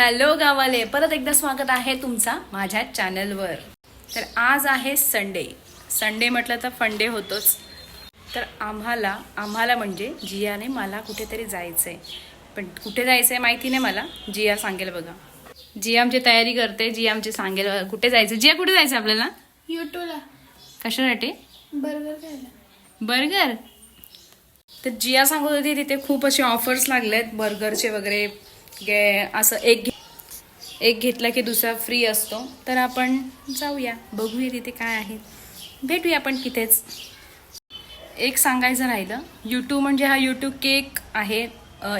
Hello गावाले परत एकदा स्वागत आहे तुमचा माझ्या चॅनलवर. तर आज आहे संडे. संडे म्हटलं तर फंडे होतोच. तर आम्हाला आम्हाला म्हणजे जियाने मला कुठेतरी जायचं आहे पण कुठे जायचं आहे माहिती नाही मला. जिया सांगेल बघा. जिया आमची तयारी करते जिया आमची सांगेल. कुठे जायचं जिया कुठे जायचं आपल्याला? युट्यूबला कशासाठी बर्गर खायला. बर्गर? तर जिया सांगत होती तिथे खूप असे ऑफर्स लागले आहेत बर्गरचे वगैरे गे असं एक एक घेतला की दुसरा फ्री असतो. तर आपण जाऊया. बघूया तिथे काय आहे. भेटूया आपण तिथेच. एक सांगायचं राहिलं. यूट्यूब म्हणजे हा यूट्यूब केक आहे.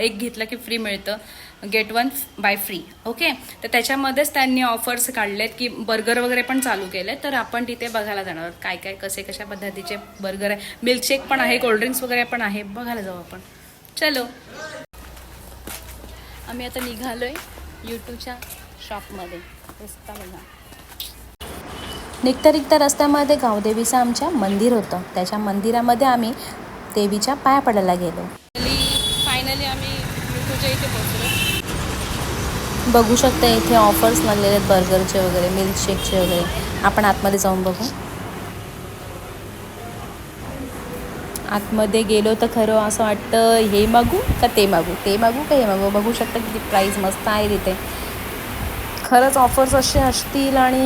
एक घेतला की फ्री मिळतं. Get one buy free okay तर त्याच्यामध्येच त्यांनी ऑफर्स काढलेत की बर्गर वगैरे पण चालू केले तर आपण तिथे बघायला जाणार काय काय कसे कशा पद्धतीचे बर्गर आहे. मिल्कशेक पण आहे कोल्ड्रिंक्स वगैरे पण आहे. बघायला जाऊ आपण. चलो. आम्ही आता निघालोय यूट्यूबच्या शॉपमध्ये रस्ता बघा. निघता निघता रस्त्यामध्ये गावदेवीचं आमच्या मंदिर होतं. त्याच्या मंदिरामध्ये आम्ही देवीच्या पाया पडायला गेलो. फायनली आम्ही यूट्यूबच्या इथे पोहोचलो. बघू शकता इथे ऑफर्स लागलेले आहेत बर्गरचे वगैरे मिल्कशेकचे वगैरे. आपण आतमध्ये जाऊन बघू. आतमध्ये गेलो तर खरं असं वाटतं हे मागू का ते मागू? ते मागू का हे मागू? बघू शकता किती प्राईस मस्त आहे तिथे. खरंच ऑफर्स असे असतील आणि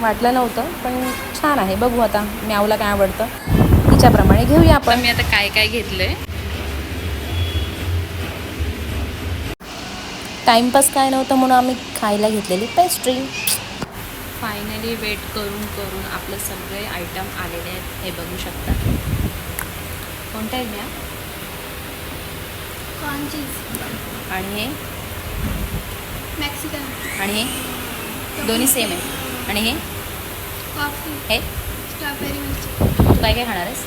वाटलं नव्हतं पण छान आहे. बघू आता म्यावला काय आवडतं. तिच्याप्रमाणे घेऊया पण आपण. मी आता काय काय घेतलंय? टाईमपास काय नव्हतं म्हणून आम्ही खायला घेतलेली पेस्ट्री फायनली वेट करून करून आपले सगळे आयटम आलेले आहेत. हे बघू शकता. कोणत्या आहेत म्या? कॉर्न चीज आणि हे? मॅक्सिकन आणि हे? दोन्ही सेम आहे. आणि हे? कॉफी हे? स्ट्रॉबेरी मिल्कशेक तू काय काय खाणार आहेस?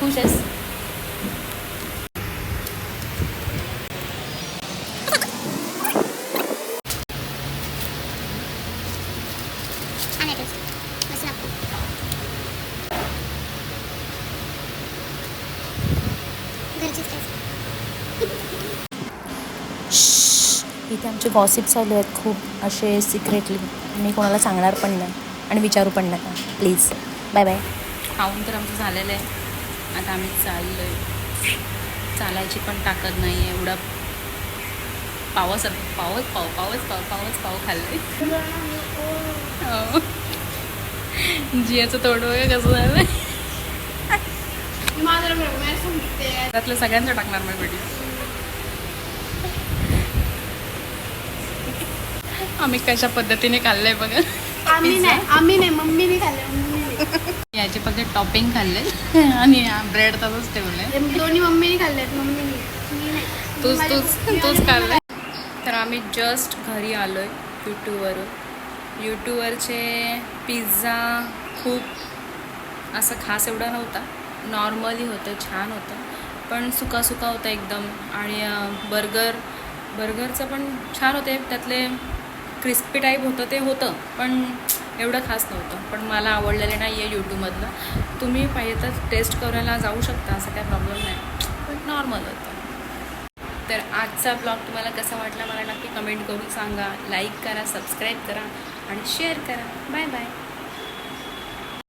खुश आहेस? छान आहे टेस्ट मस्त लागतो घरचीच टेस्ट इथे आमचे गॉसिप चालू आहेत खूप असे सिक्रेटली मी कोणाला सांगणार पण नाही आणि विचारू पण नका. प्लीज बाय बाय खाऊन तर आमचं झालेलं आहे. आता आम्ही चाललो आहे चालायची पण ताकद नाही आहे एवढा पावस पावच पाव पावच पाव पावच पाव खाल्लं. हो. जियाचं तोंड वगैरे कसं झालं त्यातलं सगळ्यांचं टाकणार मी व्हिडिओ आम्ही कशा पद्धतीने खाल्लंय बघा. आम्ही नाही आम्ही नाही मम्मीने याचे फक्त टॉपिंग खाल्ले. आणि ब्रेड तसंच ठेवलंय. दोन्ही मम्मीने खाल्ले मम्मीने तूच तूच तूच काढलंय तर आम्ही जस्ट घरी आलोय यूट्यूबवरून यूट्यूबवरचे पिझ्झा खूप असं खास एवढा नव्हता. नॉर्मली होतं छान होतं. पण सुका सुका होता एकदम. आणि बर्गर बर्गरचं पण छान होते. त्यातले क्रिस्पी टाईप होतं ते होतं पण एवढं खास नव्हतं. पण मला आवडलेलं नाही आहे यूट्यूबमधलं तुम्ही पाहिजे तर टेस्ट करायला जाऊ शकता असं काही प्रॉब्लेम नाही. पण नॉर्मल होतं. तर आजचा ब्लॉग तुम्हाला कसा वाटला मला नक्की कमेंट करून सांगा. लाईक करा सबस्क्राईब करा आणि शेअर करा. Bye bye